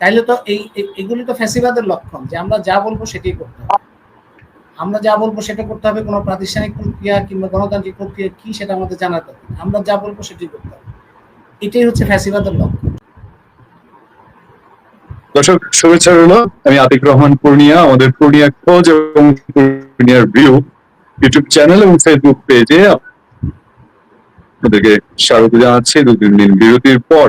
তাইলে তো এই এগুলি তো ফ্যাসিবাদের লক্ষণ যে আমরা যা বলব সেটাই করতে হবে। আমরা যা বলব সেটা করতে হবে, কোনো প্রাতিষ্ঠানিক প্রক্রিয়া কিংবা গণতান্ত্রিক প্রক্রিয়া কি সেটা আমাদের জানাতে হবে। আমরা যা বলব সেটাই করতে হবে। এটাই হচ্ছে ফ্যাসিবাদের লক্ষণ। দর্শক, শুভেচ্ছা রইল। আমি আতিক রহমান পূর্ণিয়া, আমাদের পূর্ণিয়া খোঁজ এবং পূর্ণিয়ার ভিউ ইউটিউব চ্যানেল এবং ফেসবুক পেজে আপনাদেরকে স্বাগত জানাচ্ছি। দু তিন দিন বিরতির পর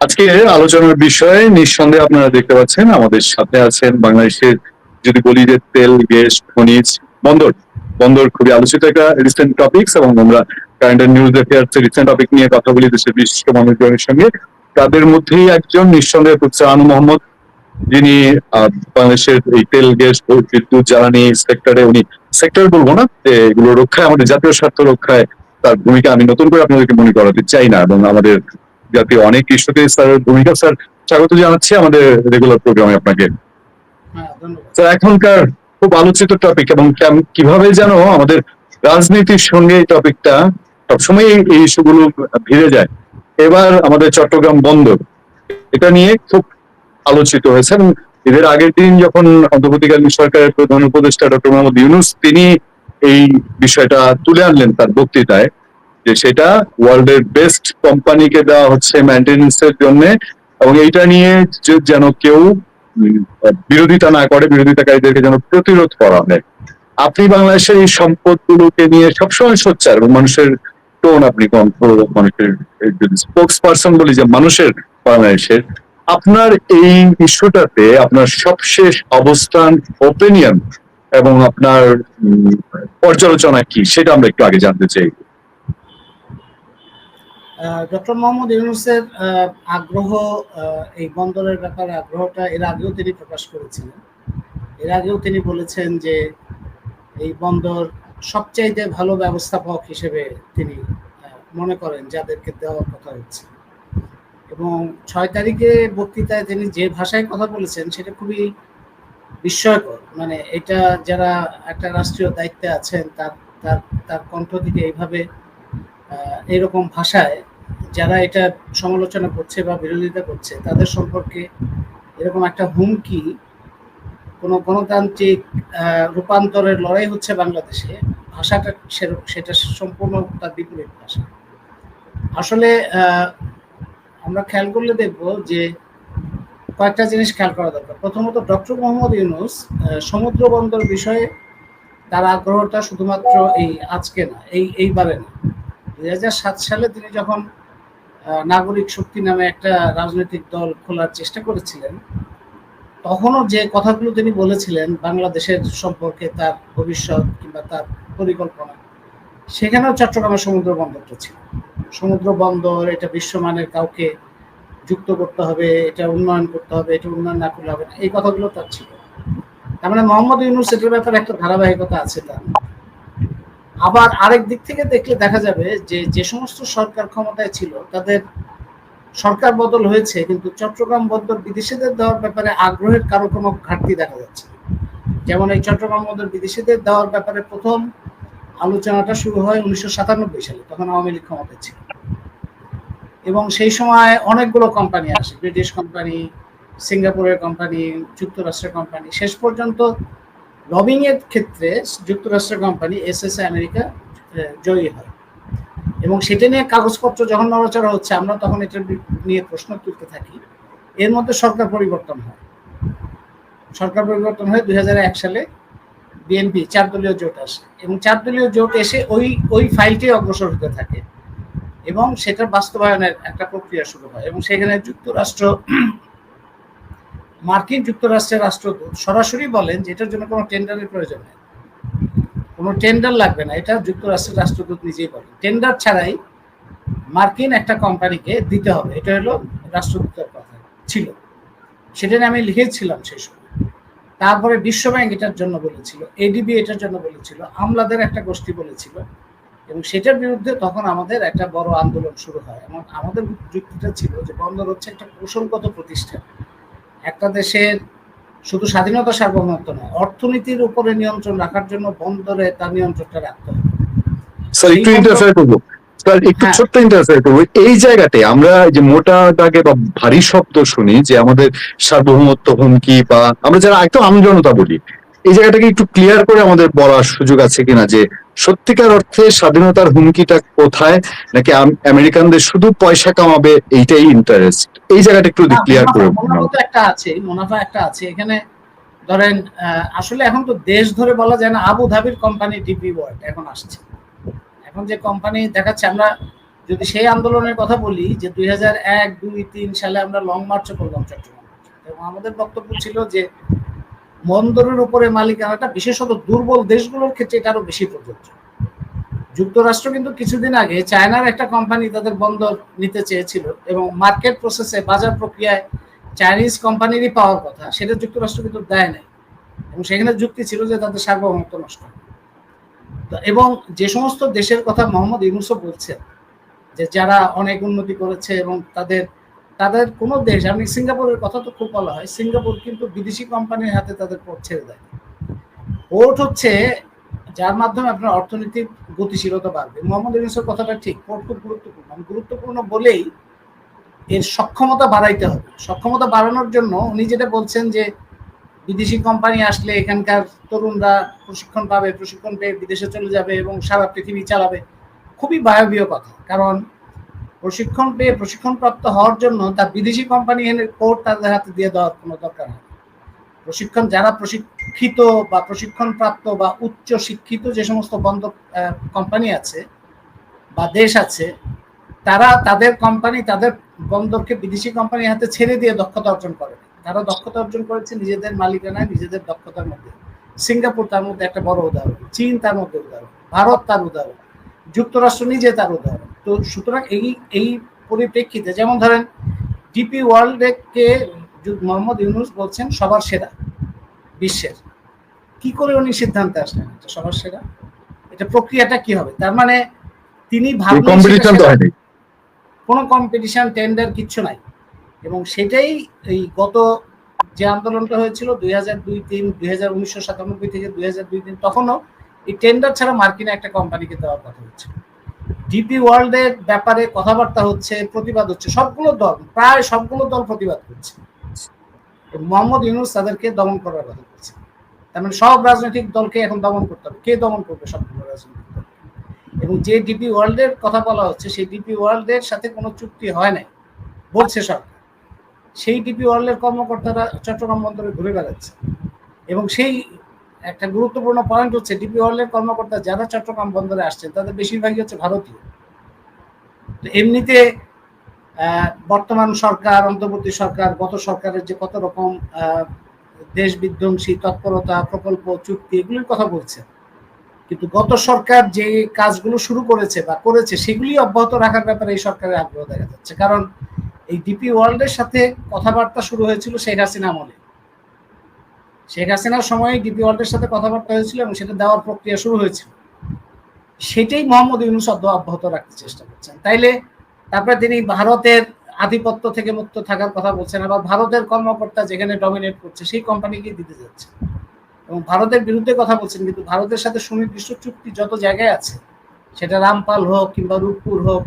আজকে আলোচনার বিষয়ে নিঃসন্দেহে আপনারা দেখতে পাচ্ছেন, আমাদের সাথে আছেন বাংলাদেশের, যদি বলি যে তেল, গ্যাস, খনিজ, বন্দর। বন্দর খুবই আলোচিত একটা রিসেন্ট টপিকস এবং আমরা current news affairs recent topic নিয়ে কথা বলি দেশের বিশিষ্ট মানুষজনের সঙ্গে। তাদের মধ্যেই একজন নিঃসন্দেহে প্রফেসর আনু মোহাম্মদ, যিনি বাংলাদেশের এই তেল, গ্যাস বিদ্যুৎ, জ্বালানি সেক্টরে উনি সেক্টর বলব না এগুলো রক্ষায়, আমাদের জাতীয় স্বার্থ রক্ষায় তার ভূমিকা আমি নতুন করে আপনাদেরকে মনে করাতে চাই না এবং আমাদের জাতীয় অনেক ইস্যুতে স্যারের ভূমিকা স্যার স্বাগত জানাচ্ছি আমাদের রেগুলার প্রোগ্রামে আপনাকে। হ্যাঁ স্যার এখনকার খুব আলোচিত টপিক এবং কীভাবে যেন আমাদের রাজনীতির সঙ্গে এই টপিকটা সবসময় এই এই ইস্যুগুলো ভিড়ে যায়। এবার আমাদের চট্টগ্রাম বন্দর এটা নিয়ে খুব আলোচিত হয়েছে এবং এদের আগের দিন যখন অন্তর্বর্তীকালীন সরকারের প্রধান উপদেষ্টা ডক্টর মোহাম্মদ ইউনুস তিনি এই বিষয়টা তুলে আনলেন তার বক্তৃতায় যে সেটা ওয়ার্ল্ডের বেস্ট কোম্পানিকে দেওয়া হচ্ছে মেনটেন্স এর জন্য এবং এইটা নিয়ে যেন কেউ বিরোধিতা না করে, বিরোধিতাকারীদেরকে যেন প্রতিরোধ করা হয় আপনি বাংলাদেশের এই সম্পদগুলোকে নিয়ে সবসময় সোচ্চার এবং মানুষের টোন আপনি মানুষের স্পোক্স পার্সন বলি যে মানুষের বাংলাদেশের, আপনার এই ইস্যুটাতে আপনার সবশেষ অবস্থান ওপিনিয়ন এবং আপনার পর্যালোচনা কি? সেটা আমরা একটু আগে জানতে চাই। ডক্টর মোহাম্মদ ইউনুসের আগ্রহ এই বন্দরের ব্যাপারে আগ্রহটা এর আগেও তিনি প্রকাশ করেছিলেন। এর আগেও তিনি বলেছেন যে এই বন্দর সবচাইতে ভালো ব্যবস্থাপক হিসেবে তিনি মনে করেন যাদেরকে দেওয়ার কথা হচ্ছে। এবং ছয় তারিখে বক্তৃতায় তিনি যে ভাষায় কথা বলেছেন সেটা খুবই বিস্ময়কর। মানে এটা যারা একটা রাষ্ট্রীয় দায়িত্বে আছেন, তার তার তার কণ্ঠ থেকে এইভাবে এরকম ভাষায় যারা এটা সমালোচনা করছে বা বিরোধিতা করছে, তাদের সম্পর্কে এরকম একটা হুমকি, কোনো গণতান্ত্রিক রূপান্তরের লড়াই হচ্ছে বাংলাদেশে, ভাষাটা সেটা সম্পূর্ণ তার বিপরীত ভাষা। আসলে আমরা খেয়াল করলে দেখব যে কয়েকটা জিনিস খেয়াল করা দরকার। প্রথমত ডক্টর মোহাম্মদ ইউনুস সমুদ্র বন্দর বিষয়ে তার আগ্রহটা শুধুমাত্র এই আজকে না, এই, এইবারে না। সাত সালে তিনি যখন নাগরিক শক্তি নামে একটা রাজনৈতিক দল খোলার চেষ্টা করেছিলেন, তখনও যে কথাগুলো তিনি বলেছিলেন, বাংলাদেশের সম্পর্কে তার ভবিষ্যৎ কিংবা তার পরিকল্পনা, সেখানেও চট্টগ্রামের সমুদ্র বন্দরটা ছিল। সমুদ্র বন্দর, এটা বিশ্বমানের কাউকে যুক্ত করতে হবে, এটা উন্নয়ন করতে হবে, এটা উন্নয়ন না করলে হবে না, এই কথাগুলো তার ছিল। তার মানে মোহাম্মদ ইউনুস এটার ব্যাপারে একটা ধারাবাহিকতা আছে তার। আবার আরেক দিক থেকে দেখলে দেখা যাবে যে যে সমস্ত সরকার ক্ষমতায় ছিল, তাদের সরকার বদল হয়েছে, কিন্তু চট্টগ্রাম বন্দর বিদেশিদের দেওয়ার ব্যাপারে আগ্রহের কারও কোনো ঘাটতি দেখা যাচ্ছে যেমন এই চট্টগ্রাম বন্দর বিদেশিদের দেওয়ার ব্যাপারে প্রথম আলোচনাটা শুরু হয় উনিশশো সাতানব্বই সালে, তখন আওয়ামী লীগ ক্ষমতায় ছিল। এবং সেই সময় অনেকগুলো কোম্পানি আসে, ব্রিটিশ কোম্পানি সিঙ্গাপুরের কোম্পানি যুক্তরাষ্ট্রের কোম্পানি শেষ পর্যন্ত লবিং এর ক্ষেত্রে যুক্তরাষ্ট্রের কোম্পানি এস এস আমেরিকা জয়ী হয়। এবং সেটা নিয়ে কাগজপত্র যখন নড়াচড়া হচ্ছে, আমরা তখন এটা নিয়ে প্রশ্ন তুলতে থাকি। এর মধ্যে সরকার পরিবর্তন হয়। সরকার পরিবর্তন হয়ে দুই হাজার এক সালে বিএনপি চার দলীয় জোট আসে এবং চার দলীয় জোট এসে ওই ওই ফাইলটি অগ্রসর হতে থাকে এবং সেটার বাস্তবায়নের একটা প্রক্রিয়া শুরু হয় এবং সেখানে যুক্তরাষ্ট্র মার্কিন যুক্তরাষ্ট্রের রাষ্ট্রদূত সরাসরি বলেন যে এটার জন্য কোনো টেন্ডারের প্রয়োজন নেই। কোনো টেন্ডার লাগবে না, এটা যুক্তরাষ্ট্রের রাষ্ট্রদূত নিজেই বলেন। টেন্ডার ছাড়াই মার্কিন একটা কোম্পানিকে দিতে হবে, এটা হলো রাষ্ট্রদূতের কথা ছিল। সেটা নিয়ে আমি লিখেছিলাম সেই সময়। তারপরে বিশ্বব্যাংক এটার জন্য বলেছিল এডিবি এটার জন্য বলেছিল, আমলাদের একটা গোষ্ঠী বলেছিল এবং সেটার বিরুদ্ধে তখন আমাদের একটা বড় আন্দোলন শুরু হয়। এবং আমাদের যুক্তিটা ছিল যে বন্দর হচ্ছে একটা কৌশলগত প্রতিষ্ঠান। একটা দেশের শুধু স্বাধীনতা সার্বভৌমত্ব নয় অর্থনীতির উপরে নিয়ন্ত্রণ রাখার জন্য বন্দরে তার নিয়ন্ত্রণটা রাখতে হবে। স্যার একটু ইন্টারফেয়ার করব। তার একটু ছোট্ট ছোট্ট ইন্টারেস্ট এই জায়গাতে আমরা যে মোটা দাগে বা ভারী শব্দ শুনি যে আমাদের সার্বভৌমত্ব হুমকি বা আমরা যারা একদম আমজনতা বলি এই জায়গাটাকে একটু ক্লিয়ার করে আমাদের বলার সুযোগ আছে কিনা যে সত্যিকার অর্থে স্বাধীনতার হুমকিটা কোথায়? নাকি আমেরিকানদের শুধু পয়সা কামাবে এইটাই ইন্টারেস্ট এই জায়গাটা একটু ক্লিয়ার করে একটা আছে মুনাফা একটা আছে। এখানে ধরেন আসলে এখন তো দেশ ধরে বলা যায় না আবু ধাবির কোম্পানি ডিপি ওয়ার্ল্ড এখন আসছে। এখন যে কোম্পানি দেখাচ্ছে আমরা যদি সেই আন্দোলনের কথা বলি যে দুই হাজার এক দুই তিন সালে আমরা লং মার্চ করলাম চট্টগ্রাম। এবং আমাদের বক্তব্য ছিল যে বন্দরের উপরে মালিকানাটা, বিশেষত দুর্বল দেশগুলোর ক্ষেত্রে এটা আরও বেশি প্রযোজ্য। যুক্তরাষ্ট্র কিন্তু কিছুদিন আগে চায়নার একটা কোম্পানি তাদের বন্দর নিতে চেয়েছিল এবং মার্কেট প্রসেসে বাজার প্রক্রিয়ায় চাইনিজ কোম্পানিরই পাওয়ার কথা, সেটা যুক্তরাষ্ট্র কিন্তু দেয় নাই। এবং সেখানে যুক্তি ছিল যে তাদের সার্বভৌমত্ব নষ্ট এবং যে সমস্ত দেশের কথা মোহাম্মদ ইউনুসও বলছেন যে যারা অনেক উন্নতি করেছে এবং তাদের তাদের কোনো দেশ, আমি সিঙ্গাপুরের কথা তো খুব বলা হয়, সিঙ্গাপুর কিন্তু বিদেশি কোম্পানির হাতে তাদের পোর্ট ছেড়ে দেয়। পোর্ট হচ্ছে, যার মাধ্যমে আপনার অর্থনৈতিক গতিশীলতা বাড়বে। মোহাম্মদ ইউনুসের কথাটা ঠিক পোর্ট খুব গুরুত্বপূর্ণ। গুরুত্বপূর্ণ বলেই এর সক্ষমতা বাড়াইতে হবে। সক্ষমতা বাড়ানোর জন্য উনি যেটা বলছেন যে, বিদেশি কোম্পানি আসলে এখানকার তরুণরা প্রশিক্ষণ পাবে, প্রশিক্ষণ পেয়ে বিদেশে চলে যাবে এবং সারা পৃথিবী চালাবে, খুবই বায়বীয় কথা। কারণ প্রশিক্ষণ পেয়ে প্রশিক্ষণ প্রাপ্ত হওয়ার জন্য তার বিদেশি কোম্পানি এনে কোর্ট তাদের হাতে দিয়ে দেওয়ার কোনো দরকার নেই। প্রশিক্ষণ যারা প্রশিক্ষিত বা প্রশিক্ষণ প্রাপ্ত বা উচ্চ শিক্ষিত যে সমস্ত বন্ধ কোম্পানি আছে বা দেশ আছে, তারা তাদের কোম্পানি, তাদের বন্দরকে বিদেশি কোম্পানির হাতে ছেড়ে দিয়ে দক্ষতা অর্জন করে। তারা দক্ষতা অর্জন করেছে নিজেদের মালিকানায়, নিজেদের দক্ষতার মধ্যে। সিঙ্গাপুর তার মধ্যে একটা বড় উদাহরণ, চীন তার মধ্যে উদাহরণ, ভারত তার উদাহরণ, যুক্তরাষ্ট্র নিজে তার উদাহরণ। তো সুতরাং এই এই পরিপ্রেক্ষিতে যেমন ধরেন ডিপি ওয়ার্ল্ডকে মোহাম্মদ ইউনুস বলছেন সবার সেরা বিশ্বের। কি করে উনি সিদ্ধান্তে আসলেন এটা সবার সেরা? এটা প্রক্রিয়াটা কি হবে? তার মানে তিনি ভাবলেন কোনো কম্পিটিশন টেন্ডার কিচ্ছু নাই। এবং সেটাই এই গত যে আন্দোলনটা হয়েছিল দুই হাজার দুই তিন দুই হাজার উনিশশো সাতানব্বই থেকে দুই হাজার দুই তিন তখনও এই টেন্ডার ছাড়া মার্কিনে একটা কোম্পানিকে দেওয়ার কথা হচ্ছে ডিপি ওয়ার্ল্ডের ব্যাপারে কথাবার্তা হচ্ছে, প্রতিবাদ হচ্ছে, সবগুলো দল, প্রায় সবগুলো দল প্রতিবাদ করছে। মোহাম্মদ ইউনুস তাদেরকে দমন করার কথা বলছে। তার মানে সব রাজনৈতিক দলকে এখন দমন করতে হবে। কে দমন করবে সবগুলো রাজনৈতিক দল? এবং যে ডিপি ওয়ার্ল্ডের কথা বলা হচ্ছে, সেই ডিপি ওয়ার্ল্ডের সাথে কোনো চুক্তি হয় নাই, বলছে সরকার। সেই ডিপি ওয়ার্ল্ডের কর্মকর্তারা চট্টগ্রাম বন্দরে ঘুরে বেড়াচ্ছে। এবং সেই একটা গুরুত্বপূর্ণ পয়েন্ট হচ্ছে ডিপি ওয়ার্ল্ডের কর্মকর্তা যারা চট্টগ্রাম বন্দরে আসছেন তাদের বেশিরভাগই হচ্ছে ভারতীয়। তো এমনিতে বর্তমান সরকার, অন্তর্বর্তী সরকার, গত সরকারের যে কত রকম দেশ বিধ্বংসী, তৎপরতা, প্রকল্প, চুক্তি, এগুলির কথা বলছে। কিন্তু গত সরকার যে কাজগুলো শুরু করেছে বা করেছে, সেগুলি অব্যাহত রাখার ব্যাপারে এই সরকারের আগ্রহ দেখা যাচ্ছে। কারণ এই ডিপি ওয়ার্ল্ডের সাথে কথাবার্তা শুরু হয়েছিল শেখ হাসিনা আমলে। শেখ হাসিনার সময় ডিপি ওয়ার্ল্ডের সাথে কথাবার্তা হয়েছিল এবং সেটা দেওয়ার প্রক্রিয়া শুরু হয়েছিল সেটাই মোহাম্মদ ইউনুস অদ্য অব্যাহত রাখতে চেষ্টা করছেন। তাইলে তারপরে তিনি ভারতের আধিপত্য থেকে মুক্ত থাকার কথা বলছেন, আবার ভারতের কর্মকর্তা যেখানে ডমিনেট করছে, সেই কোম্পানিকে দিতে যাচ্ছে। এবং ভারতের বিরুদ্ধে কথা বলছেন, কিন্তু ভারতের সাথে সুনির্দিষ্ট চুক্তি যত জায়গায় আছে, সেটা রামপাল হোক কিংবা রূপপুর হোক,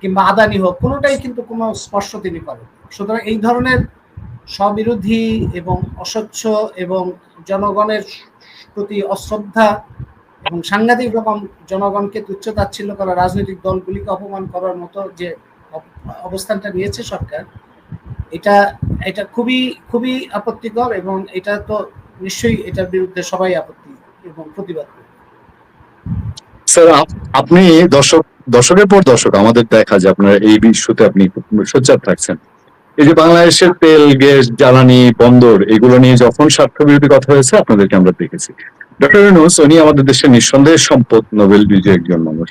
কিংবা আদানি হোক, কোনোটাই কিন্তু কোনো স্পর্শ তিনি করেন সুতরাং এই ধরনের স্ববিরোধী এবং অস্বচ্ছ এবং জনগণের প্রতি অশ্রদ্ধা এবং সাংঘাতিক রকম জনগণকে তুচ্ছ তাচ্ছিল্য করা রাজনৈতিক দলগুলিকে অপমান করার মতো যে অবস্থানটা নিয়েছে সরকার, এটা এটা খুবই খুবই আপত্তিকর এবং এটা তো নিশ্চয়ই এটার বিরুদ্ধে সবাই আপত্তি এবং প্রতিবাদ স্যার আপনি দর্শক, দর্শকের পর দর্শক, আমাদের দেখা যে আপনার এই ইস্যুতে আপনি সোচ্চার থাকছেন। এই যে বাংলাদেশের তেল, গ্যাস, জ্বালানি, বন্দর, এগুলো নিয়ে যখন স্বার্থ বিরোধী কথা হয়েছে, আপনাদেরকে আমরা দেখেছি। ডক্টর উনি আমাদের দেশের নিঃসন্দেহে সম্পদ, নোবেল বিজয়ী একজন মানুষ।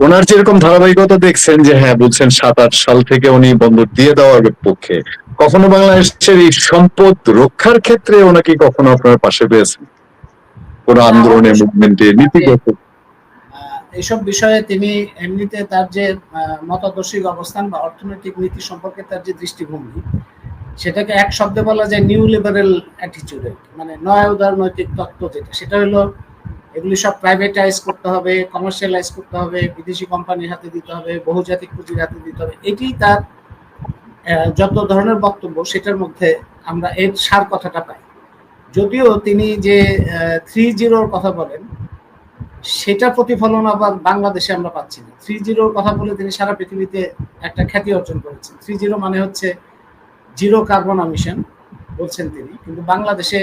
ওনার যেরকম ধারাবাহিকতা দেখছেন যে হ্যাঁ বলছেন সাত আট সাল থেকে উনি বন্দর দিয়ে দেওয়ার পক্ষে। কখনো বাংলাদেশের এই সম্পদ রক্ষার ক্ষেত্রে ওনাকে কখনো আপনার পাশে পেয়েছেন? কোন আন্দোলনে, মুভমেন্টে, নীতিগত এইসব বিষয়ে তিনি এমনিতে তার যে মতাদর্শিক অবস্থান বা অর্থনৈতিক নীতি সম্পর্কে তার যে দৃষ্টিভঙ্গি, সেটাকে এক শব্দে বলা যায় নিউ লিবারেল অ্যাটিচিউড মানে নয় উদারনৈতিক তত্ত্ব যেটা। সেটা হলো, এগুলি সব প্রাইভেটাইজ করতে হবে কমার্শিয়ালাইজ করতে হবে, বিদেশি কোম্পানির হাতে দিতে হবে, বহুজাতিক পুঁজির হাতে দিতে হবে। এটি তার যত ধরনের বক্তব্য, সেটার মধ্যে আমরা এর সার কথাটা পাই। যদিও তিনি যে থ্রি জিরোর কথা বলেন সেটা প্রতিফলন আবার বাংলাদেশে আমরা পাচ্ছি না। থ্রি জিরোর কথা বলে তিনি সারা পৃথিবীতে একটা খ্যাতি অর্জন করেছেন। থ্রি জিরো মানে হচ্ছে জিরো কার্বন এমিশন বলছেন তিনি। কিন্তু বাংলাদেশে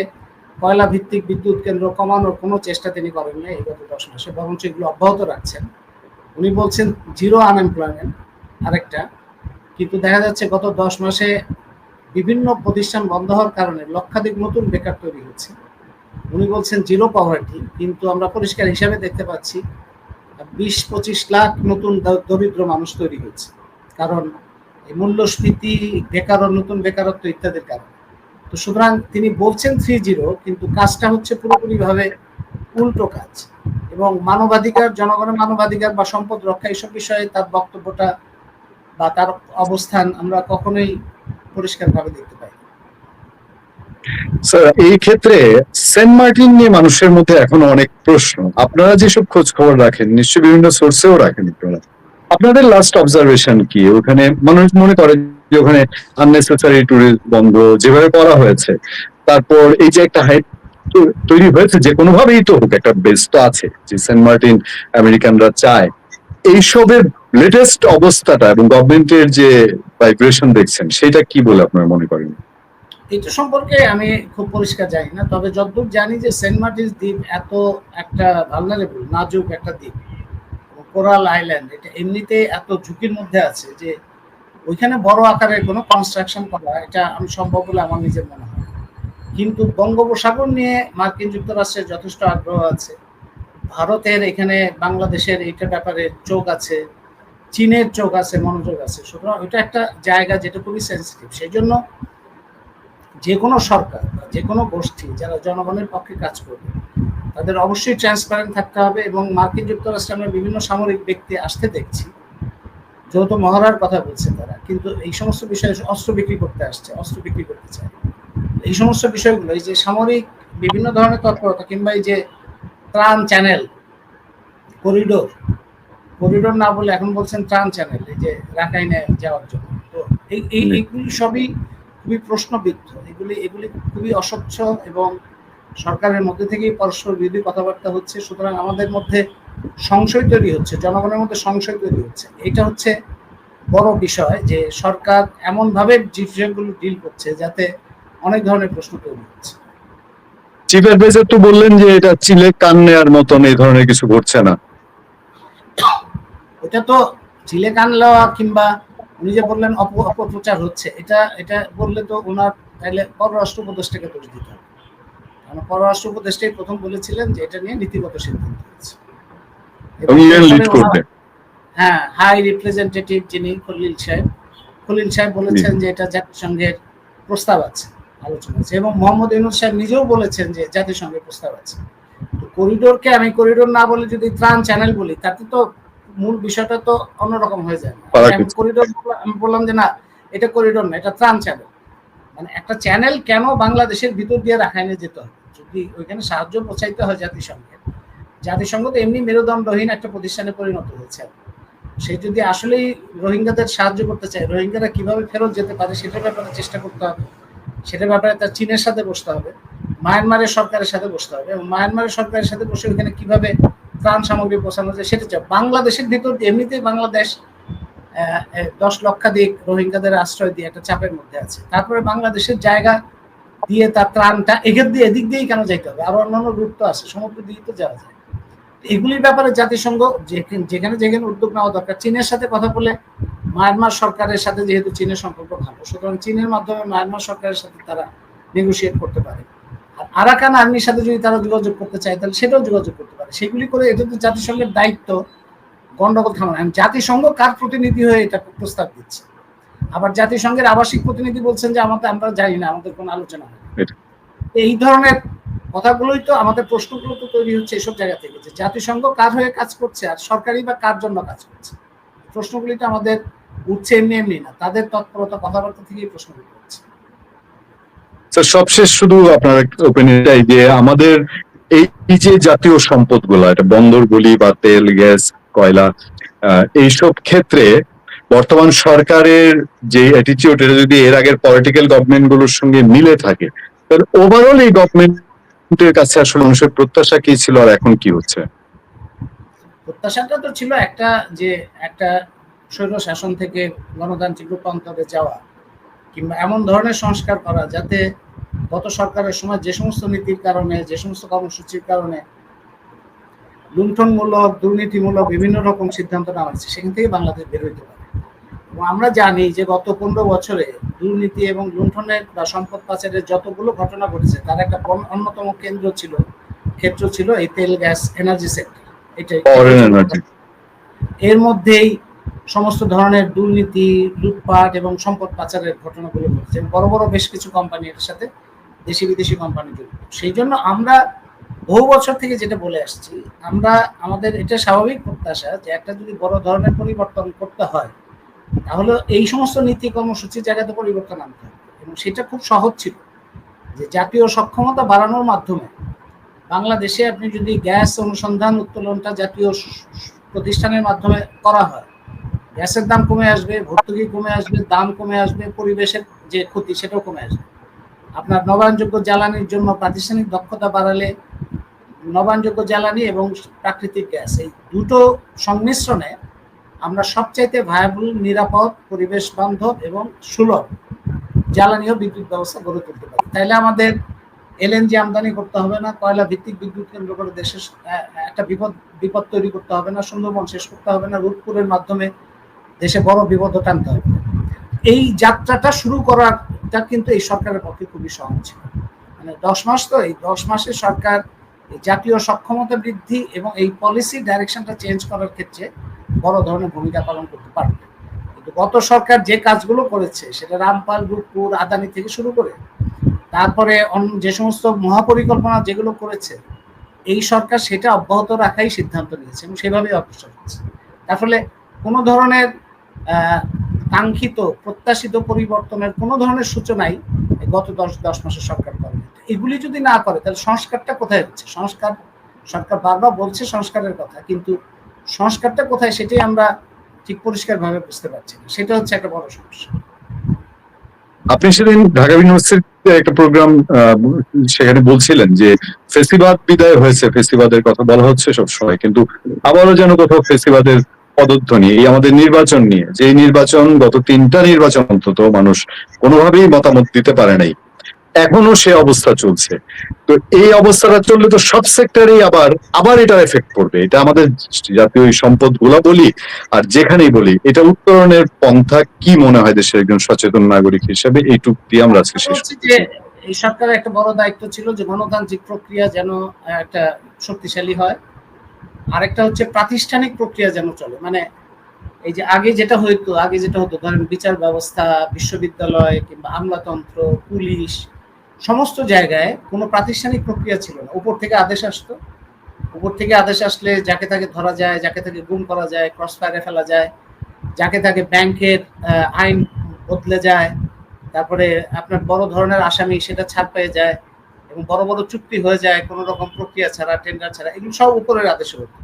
কয়লা ভিত্তিক বিদ্যুৎ কেন্দ্র কমানোর কোনো চেষ্টা তিনি করেন না এই গত দশ মাসে, বরঞ্চ এগুলো অব্যাহত রাখছেন। উনি বলছেন জিরো আনএমপ্লয়মেন্ট আরেকটা। কিন্তু দেখা যাচ্ছে গত দশ মাসে বিভিন্ন প্রতিষ্ঠান বন্ধ হওয়ার কারণে লক্ষাধিক নতুন বেকার তৈরি হচ্ছে। উনি বলছেন জিরো পভার্টি কিন্তু আমরা পরিষ্কার হিসাবে দেখতে পাচ্ছি বিশ পঁচিশ লাখ নতুন দরিদ্র মানুষ তৈরি হয়েছে। কারণ মূল্যস্ফীতি বেকার নতুন বেকারত্ব ইত্যাদির কারণে। তো সুতরাং তিনি বলছেন থ্রি জিরো কিন্তু কাজটা হচ্ছে পুরোপুরিভাবে উল্টো কাজ। এবং মানবাধিকার, জনগণের মানবাধিকার বা সম্পদ রক্ষা এইসব বিষয়ে তার বক্তব্যটা বা তার অবস্থান আমরা কখনোই পরিষ্কারভাবে দেখতে পাই। স্যার এই ক্ষেত্রে সেন্ট মার্টিন নিয়ে মানুষের মধ্যে এখনও অনেক প্রশ্ন। আপনারা যেসব খোঁজ খবর রাখেন, নিশ্চয়ই বিভিন্ন সোর্সেও রাখেন আপনারা। আপনাদের লাস্ট অবজারভেশন কি? ওখানে মানুষ মনে করে যে ওখানে আননেসেসারি ট্যুরিস্ট বন্ধ, যেভাবে করা হয়েছে। তারপর এই যে একটা হাইট তৈরি হয়েছে, যে কোনোভাবেই তো হোক, একটা বেস তো আছে, যে সেন্ট মার্টিন আমেরিকানরা চায়। এইসবের লেটেস্ট অবস্থাটা এবং গভর্নমেন্টের যে ভাইব্রেশন দেখছেন, সেটা কি বলে আপনারা মনে করেন? এটা সম্পর্কে আমি খুব পরিষ্কার জানি না, তবে যতদূর জানি যে সেন্ট মার্টিনস দ্বীপ এত একটা ভালনারেবল নাজুক একটা দ্বীপ, কোরাল আইল্যান্ড, এটা এমনিতে এত ঝুঁকির মধ্যে আছে যে ওইখানে বড় আকারের কোনো কনস্ট্রাকশন করা, এটা আমি সম্ভব বলে আমার নিজের মনে হয় কিন্তু বঙ্গোপসাগর নিয়ে মার্কিন যুক্তরাষ্ট্রের যথেষ্ট আগ্রহ আছে, ভারতের এখানে বাংলাদেশের এইটা ব্যাপারে চোখ আছে, চীনের চোখ আছে, মনোযোগ আছে, সুতরাং ওইটা একটা জায়গা যেটা খুবই সেন্সিটিভ সেই জন্য যে কোনো সরকার যে কোনো গোষ্ঠী যারা জনগণের পক্ষে কাজ করবে, তাদের অবশ্যই ট্রান্সপারেন্ট থাকতে হবে এবং মার্কিন যুক্তরাষ্ট্রে আমরা বিভিন্ন সামরিক ব্যক্তি আসতে দেখছি। যৌথ মহড়ার কথা বলছে তারা, কিন্তু এই সমস্ত বিষয়ে অস্ত্র বিক্রি করতে আসছে, অস্ত্র বিক্রি করতে চায়। এই সমস্ত বিষয়গুলো, এই যে সামরিক বিভিন্ন ধরনের তৎপরতা কিংবা এই যে ত্রাণ চ্যানেল, করিডোর করিডোর না বলে এখন বলছেন ত্রাণ চ্যানেল, এই যে রাখাইনে যাওয়ার জন্য। তো এই- এইগুলি সবই খুবই প্রশ্নবিদ্ধ। এগুলি এগুলি খুবই অস্বচ্ছ এবং সরকারের মধ্যে থেকেই পরস্পর বিরোধী কথাবার্তা হচ্ছে। সুতরাং আমাদের মধ্যে সংশয় তৈরি হচ্ছে জনগণের মধ্যে সংশয় তৈরি হচ্ছে। এটা হচ্ছে বড় বিষয় যে সরকার এমনভাবে বিষয়গুলো ডিল করছে যাতে অনেক ধরনের প্রশ্ন তৈরি হচ্ছে। চিফ অ্যাডভাইজার তো বললেন যে এটা চিলে কান নেওয়ার মতন এই ধরনের কিছু ঘটছে না। এটা তো চিলে কান লওয়া কিংবা উনি যে বললেন অপপ্রচার হচ্ছে। এটা এটা বললে তো ওনার তাহলে পররাষ্ট্র উপদেষ্টাকে দোষ দিতে হবে। কারণ পররাষ্ট্র উপদেষ্টাই প্রথম বলেছিলেন যে এটা নিয়ে নীতিগত সিদ্ধান্ত হয়েছে। হ্যাঁ হাই রিপ্রেজেন্টেটিভ যিনি খলিল সাহেব খলিল সাহেব বলেছেন যে এটা জাতিসংঘের প্রস্তাব আছে আলোচনা আছে। এবং মোহাম্মদ ইউনুস সাহেব নিজেও বলেছেন যে জাতিসংঘের প্রস্তাব আছে। তো করিডোরকে আমি করিডোর না বলে যদি ত্রাণ চ্যানেল বলি তাতে তো মূল বিষয়টা তো অন্যরকম হয়ে যায়। করিডোর আমি বললাম যে না এটা করিডোর না এটা ত্রাণ চ্যানেল মানে একটা চ্যানেল কেন বাংলাদেশের ভিতর দিয়ে রাখাইনে যেতে হবে? যদি ওইখানে সাহায্য পৌঁছাইতে হয় জাতিসংঘের জাতিসংঘ তো এমনি মেরুদণ্ডহীন একটা প্রতিষ্ঠানে পরিণত হয়েছে। সে যদি আসলেই রোহিঙ্গাদের সাহায্য করতে চায় রোহিঙ্গারা কীভাবে ফেরত যেতে পারে সেটার ব্যাপারে চেষ্টা করতে হবে। সেটার ব্যাপারে তার চীনের সাথে বসতে হবে। মায়ানমারের সরকারের সাথে বসতে হবে। এবং মায়ানমারের সরকারের সাথে বসে ওইখানে কীভাবে ত্রাণ সামগ্রী পৌঁছানো যায়, সেটা চায় বাংলাদেশের ভিতর এমনিতেই বাংলাদেশ দশ লক্ষাধিক রোহিঙ্গাদের আশ্রয় দিয়ে একটা চাপের মধ্যে আছে। তারপরে বাংলাদেশের জায়গা দিয়ে তার ত্রাণটা এগের দিয়ে, এদিক দিয়েই কেন যাইতে হবে? আরও অন্যান্য রুট তো আছে, সমুদ্র দিয়ে তো যাওয়া যায়। এগুলির ব্যাপারে জাতিসংঘ যেখানে যেখানে উদ্যোগ নেওয়া দরকার, চীনের সাথে কথা বলে মায়ানমার সরকারের সাথে যেহেতু চীনের সম্পর্ক ভালো, সুতরাং চীনের মাধ্যমে মায়ানমার সরকারের সাথে তারা নেগোসিয়েট করতে পারে। আর আরাকান আর্মির সাথে যদি তারা যোগাযোগ করতে চায় তাহলে সেটাও যোগাযোগ করতে পারে। সেগুলি করে এটা তো জাতিসংঘের দায়িত্ব গন্ডগোল থামানো। এখন জাতিসংঘ কার প্রতিনিধি হয়ে এটা প্রস্তাব দিচ্ছে? আবার জাতিসংঘের আবাসিক প্রতিনিধি বলছেন যে আমাদের আমরা জানি না আমাদের কোনো আলোচনা হয়। এই ধরনের কথাগুলোই তো আমাদের প্রশ্নগুলো তো তৈরি হচ্ছে এসব জায়গা থেকে যে জাতিসংঘ কার হয়ে কাজ করছে আর সরকারি বা কার জন্য কাজ করছে? প্রশ্নগুলি তো আমাদের উঠছে এমনি এমনি না তাদের তৎপরতা কথাবার্তা থেকেই প্রশ্নগুলো হচ্ছে স্যার সবশেষ শুধু আপনার ওপেনিংটাই যে আমাদের এই যে জাতীয় সম্পদগুলা এটা বন্দর বলি বা তেল, গ্যাস, কয়লা এইসব ক্ষেত্রে বর্তমান সরকারের যে অ্যাটিটিউড এটা যদি এর আগের পলিটিক্যাল গভর্নমেন্টগুলোর সঙ্গে মিলে থাকে, তাহলে ওভারঅল এই গভর্নমেন্টের কাছে আসলে মানুষের প্রত্যাশা কি ছিল আর এখন কি হচ্ছে? প্রত্যাশাটা তো ছিল একটা যে একটা স্বৈর শাসন থেকে গণতান্ত্রিক রূপান্তরে যাওয়া কিংবা এমন ধরনের সংস্কার করা যাতে গত সরকারের সময় যে সমস্ত নীতির কারণে যে সমস্ত কর্মসূচির কারণে লুণ্ঠনমূলক দুর্নীতিমূলক বিভিন্ন রকম সিদ্ধান্ত নেওয়া হয়েছে সেখান থেকে বাংলাদেশ বের হইতে পারে। এবং আমরা জানি যে গত পনেরো বছরে দুর্নীতি এবং লুণ্ঠনের বা সম্পদ পাচারের যতগুলো ঘটনা ঘটেছে তার একটা অন্যতম কেন্দ্র ছিল ক্ষেত্র ছিল এই তেল গ্যাস এনার্জি সেক্টর। এটাই। এর মধ্যেই সমস্ত ধরনের দুর্নীতি, লুটপাট এবং সম্পদ পাচারের ঘটনাগুলো ঘটছে। বড় বড় বেশ কিছু কোম্পানি সাথে দেশি বিদেশি কোম্পানি যুক্ত। সেই জন্য আমরা বহু বছর থেকে যেটা বলে আসছি, আমরা আমাদের এটা স্বাভাবিক প্রত্যাশা যে একটা যদি বড় ধরনের পরিবর্তন করতে হয়, তাহলে এই সমস্ত নীতি কর্মসূচির জায়গাতে পরিবর্তন আনতে হবে। এবং সেটা খুব সহজ ছিল যে জাতীয় সক্ষমতা বাড়ানোর মাধ্যমে বাংলাদেশে আপনি যদি গ্যাস অনুসন্ধান উত্তোলনটা জাতীয় প্রতিষ্ঠানের মাধ্যমে করা হয় গ্যাসের দাম কমে আসবে, ভর্তুকি কমে আসবে, দাম কমে আসবে, পরিবেশের যে ক্ষতি সেটাও কমে আসবে। আপনার নবায়নযোগ্য জ্বালানির জন্য প্রাতিষ্ঠানিক দক্ষতা বাড়ালে নবায়নযোগ্য জ্বালানি এবং প্রাকৃতিক গ্যাস, এই দুটো সংমিশ্রণে আমরা সবচাইতে ভায়াবল নিরাপদ পরিবেশ বান্ধব এবং সুলভ জ্বালানি ও বিদ্যুৎ ব্যবস্থা গড়ে তুলতে পারি। তাইলে আমাদের এলএনজি আমদানি করতে হবে না, কয়লা ভিত্তিক বিদ্যুৎ কেন্দ্র করে দেশের একটা বিপদ বিপদ তৈরি করতে হবে না, সুন্দরবন শেষ করতে হবে না, রূপপুরের মাধ্যমে দেশে বড় বিপদ টানতে হবে। এই যাত্রাটা শুরু করাটা কিন্তু এই সরকারের পক্ষে খুবই সহজ মানে দশ মাস তো, এই দশ মাসে সরকার জাতীয় সক্ষমতা বৃদ্ধি এবং এই পলিসি ডাইরেকশনটা চেঞ্জ করার ক্ষেত্রে বড় ধরনের ভূমিকা পালন করতে পারবে। কিন্তু গত সরকার যে কাজগুলো করেছে, সেটা রামপাল, রূপপুর, আদানি থেকে শুরু করে, তারপরে অন্য যে সমস্ত মহাপরিকল্পনা যেগুলো করেছে, এই সরকার সেটা অব্যাহত রাখাই সিদ্ধান্ত নিয়েছে এবং সেভাবেই অগ্রসর হচ্ছে। তার ফলে কোনো ধরনের কাঙ্ক্ষিত, প্রত্যাশিত পরিবর্তনের কোনো ধরনের সূচনাই গত দশ দশ মাসের সরকার করে এগুলি যদি না করে, তাহলে সংস্কারটা কোথায় হচ্ছে? সংস্কার, সরকার বারবার বলছে সংস্কারের কথা, কিন্তু সংস্কারটা কোথায় সেটাই আমরা ঠিক পরিষ্কারভাবে বুঝতে পারছি না। সেটা হচ্ছে একটা বড় সমস্যা। আপনি সেদিন ঢাকা ইউনিভার্সিটিতে একটা প্রোগ্রাম সেখানে বলছিলেন যে ফেসিবাদ বিদায় হয়েছে ফেসিবাদের কথা বলা হচ্ছে সবসময়, কিন্তু আবারও যেন কোথাও ফেসিবাদের পদধ্বনি, এই আমাদের নির্বাচন নিয়ে। যে নির্বাচন, গত তিনটা নির্বাচন অন্তত মানুষ কোনোভাবেই মতামত দিতে পারে নাই। এখনও সে অবস্থা চলছে। তো এই অবস্থাটা চললে তো সব সেক্টরেই আবার আবার এটা এফেক্ট করবে এটা আমাদের জাতীয় সম্পদগুলা বলি, আর যেখানেই বলি, এটা উত্তরণের পন্থা কি মনে হয় দেশের একজন সচেতন নাগরিক হিসেবে? এইটুক দিয়ে আমরা আজকে শেষ এই সরকারের একটা বড় দায়িত্ব ছিল যে গণতান্ত্রিক প্রক্রিয়া যেন একটা শক্তিশালী হয়। আরেকটা হচ্ছে প্রাতিষ্ঠানিক প্রক্রিয়া যেন চলে। মানে এই যে আগে যেটা হইতো, আগে যেটা হতো, ধরেন বিচার ব্যবস্থা, বিশ্ববিদ্যালয় কিংবা আমলাতন্ত্র, পুলিশ, সমস্ত জায়গায় কোনো প্রাতিষ্ঠানিক প্রক্রিয়া ছিল না। উপর থেকে আদেশ আসতো। উপর থেকে আদেশ আসলে যাকে তাকে ধরা যায়, যাকে তাকে গুম করা যায় ক্রস ফায়ারে ফেলা যায়, যাকে তাকে ব্যাংকের আইন বদলে যায়, তারপরে আপনার বড় ধরনের আসামি সেটা ছাড় পেয়ে যায়। এবং বড় বড় চুক্তি হয়ে যায়, কোনো রকম প্রক্রিয়া ছাড়া টেন্ডার ছাড়া, এগুলো সব উপরের আদেশে হতো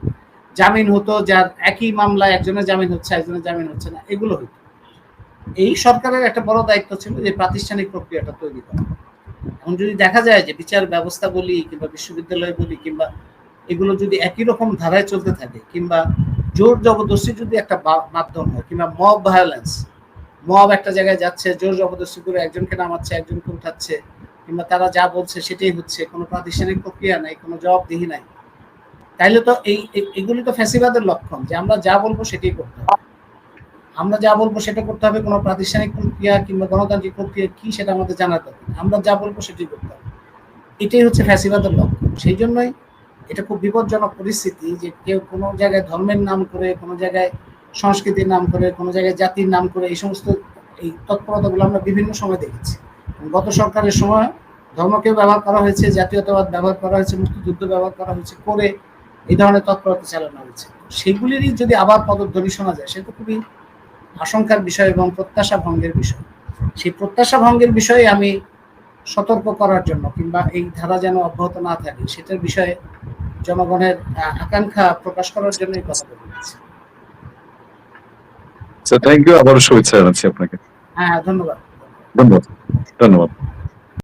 জামিন হতো, যার একই মামলায় একজনের জামিন হচ্ছে একজনের জামিন হচ্ছে না, এগুলো হতো এই সরকারের একটা বড় দায়িত্ব ছিল যে প্রাতিষ্ঠানিক প্রক্রিয়াটা তৈরি করা। এখন যদি দেখা যায় যে বিচার ব্যবস্থা বলি, কিংবা বিশ্ববিদ্যালয় বলি, কিংবা এগুলো যদি একই রকম ধারায় চলতে থাকে, কিংবা জোর জবরদস্তি যদি একটা মাধ্যম হয়, কিংবা মব ভায়োলেন্স মব একটা জায়গায় যাচ্ছে, জোর জবরদস্তি করে একজনকে নামাচ্ছে, একজনকে উঠাচ্ছে কিংবা তারা যা বলছে সেটাই হচ্ছে, কোনো প্রাতিষ্ঠানিক প্রক্রিয়া নাই, কোনো জবাবদিহি নাই। তাইলে তো এই এগুলি তো ফ্যাসিবাদের লক্ষণ, যে আমরা যা বলব সেটাই করতে হবে। আমরা যা বলব সেটা করতে হবে, কোনো প্রাতিষ্ঠানিক প্রক্রিয়া কিংবা গণতান্ত্রিক প্রক্রিয়া কি সেটা আমাদের জানাতে হবে আমরা যা বলব সেটাই করতে হবে। এটাই হচ্ছে ফ্যাসিবাদের লক্ষণ। সেই জন্যই এটা খুব বিপজ্জনক পরিস্থিতি যে কেউ কোনো জায়গায় ধর্মের নাম করে, কোনো জায়গায় সংস্কৃতির নাম করে, কোনো জায়গায় জাতির নাম করে, এই সমস্ত এই তৎপরতাগুলো আমরা বিভিন্ন সময় দেখেছি। গত সরকারের সময় ধর্মকে ব্যবহার করা হয়েছে জাতীয়তাবাদ ব্যবহার করা হয়েছে মুক্তিযুদ্ধ ব্যবহার করা হয়েছে করে এই ধরনের তৎপরতা চালানো হয়েছে। সেগুলিরই যদি আবার পদধ্বনি শোনা যায় সেটা খুবই আশঙ্কার বিষয় এবং প্রত্যাশা ভঙ্গের বিষয়। সেই প্রত্যাশা ভঙ্গের বিষয়ে আমি সতর্ক করার জন্য কিংবা এই ধারা যেন অব্যাহত না থাকে সেটার বিষয়ে জনগণের আকাঙ্ক্ষা প্রকাশ করার জন্য এই কথা বলেছি থ্যাংক ইউ আবারও শুভেচ্ছা জানাচ্ছি আপনাকে। হ্যাঁ, হ্যাঁ ধন্যবাদ। ধন্যবাদ। ধন্যবাদ।